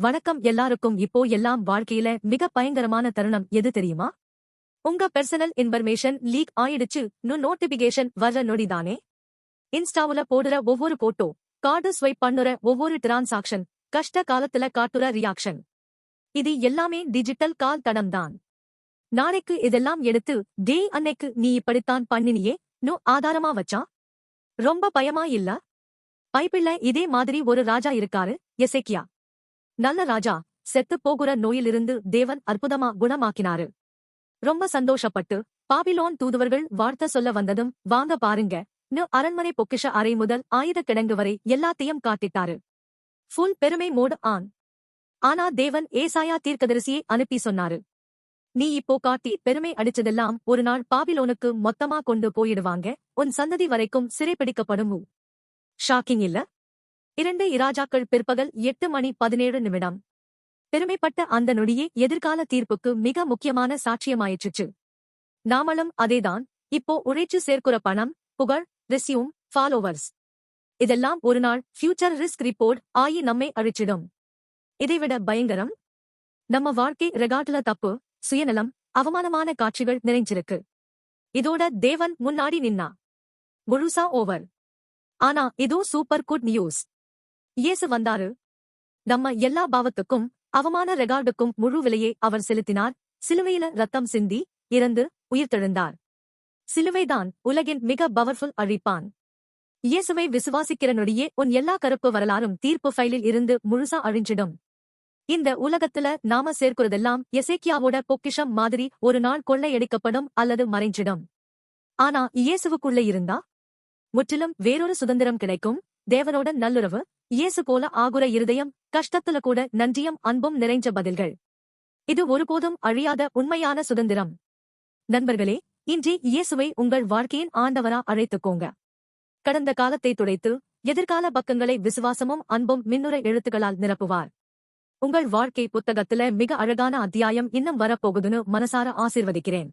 வணக்கம் எல்லாருக்கும். இப்போ எல்லாம் வாழ்க்கையில மிக பயங்கரமான தருணம் எது தெரியுமா? உங்க பெர்சனல் இன்ஃபர்மேஷன் லீக் ஆயிடுச்சு. நு நோட்டிபிகேஷன் வர்ற நொடிதானே? இன்ஸ்டாவுல போடுற ஒவ்வொரு போட்டோ கார்டு ஸ்வைப் பண்ணுற ஒவ்வொரு டிரான்சாக்ஷன் கஷ்ட காலத்துல காட்டுற ரியாக்ஷன் இது எல்லாமே டிஜிட்டல் கால் தடம்தான் நாளைக்கு இதெல்லாம் எடுத்து டே அன்னைக்கு நீ இப்படித்தான் பண்ணினியே? நு ஆதாரமா வச்சா? ரொம்ப பயமா இல்ல? பைப்பிள்ள இதே மாதிரி ஒரு ராஜா இருக்காரு எசேக்கியா. நல்ல ராஜா செத்துப் போகுற நோயிலிருந்து தேவன் அற்புதமா குணமாக்கினாரு. ரொம்ப சந்தோஷப்பட்டு பாபிலோன் தூதுவர்கள் வார்த்தை சொல்ல வந்ததும் வாங்க பாருங்க. நு அரண்மனை பொக்கிஷ அறை முதல் ஆயுத கிடங்கு வரை எல்லாத்தையும் காட்டிட்டாரு. ஃபுல் பெருமை மோடு ஆன். ஆனா தேவன் ஏசாயா தீர்க்கதரிசியை அனுப்பி சொன்னாரு. நீ இப்போ காட்டி பெருமை அடிச்சதெல்லாம் ஒரு நாள் பாபிலோனுக்கு மொத்தமா கொண்டு போயிடுவாங்க. உன் சந்ததி வரைக்கும் சிறைப்பிடிக்கப்படும் ஷாக்கிங் இல்ல? இரண்டு இராஜாக்கள் பிற்பகல் எட்டு மணி பதினேழு நிமிடம். பெருமைப்பட்ட அந்த நொடியே எதிர்கால தீர்ப்புக்கு மிக முக்கியமான சாட்சியமாயிற்றுச்சு நாமளும் அதேதான். இப்போ உழைச்சு சேர்க்குற பணம் புகழ் ரெஸ்யூம் ஃபாலோவர்ஸ் இதெல்லாம் ஒரு நாள் ஃபியூச்சர் ரிஸ்க் ரிப்போர்ட் ஆயி நம்மை அழிச்சிடும். இதைவிட பயங்கரம். நம்ம வாழ்க்கை ரெகார்டுல தப்பு சுயநலம் அவமானமான காட்சிகள் நிறைஞ்சிருக்கு. இதோட தேவன் முன்னாடி நின்னா. முழுசா ஓவர் ஆனா இதோ சூப்பர் குட் நியூஸ் இயேசு வந்தாரு. நம்ம எல்லா பாவத்துக்கும் அவமான ரெகார்டுக்கும் முழு விலையை அவர் செலுத்தினார். சிலுவையில ரத்தம் சிந்தி இறந்து உயிர்த்தெழுந்தார். சிலுவைதான் உலகின் மிக பவர்ஃபுல் அழிப்பான். இயேசுவை விசுவாசிக்கிற நொடியே உன் எல்லா கருப்பு வரலாறும் தீர்ப்பு ஃபைலில் இருந்து முழுசா அழிஞ்சிடும். இந்த உலகத்துல நாம சேர்க்கிறதெல்லாம் எசேக்கியாவோட பொக்கிஷம் மாதிரி ஒரு நாள் கொள்ளையடிக்கப்படும் அல்லது மறைஞ்சிடும். ஆனா இயேசுவுக்குள்ள இருந்தா? முற்றிலும் வேறொரு சுதந்திரம் கிடைக்கும் தேவனோட நல்லுறவு இயேசு போல ஆகுற இருதயம் கஷ்டத்துல கூட நன்றியும் அன்பும் நிறைஞ்ச பதில்கள். இது ஒருபோதும் அழியாத உண்மையான சுதந்திரம். நண்பர்களே இன்றே இயேசுவை உங்கள் வாழ்க்கையின் ஆண்டவரா அழைத்துக்கோங்க. கடந்த காலத்தை துடைத்து எதிர்கால பக்கங்களை விசுவாசமும் அன்பும் மின்னுரை எழுத்துக்களால் நிரப்புவார். உங்கள் வாழ்க்கை புத்தகத்துல மிக அழகான அத்தியாயம் இன்னும் வரப்போகுதுன்னு மனசார ஆசிர்வதிக்கிறேன்.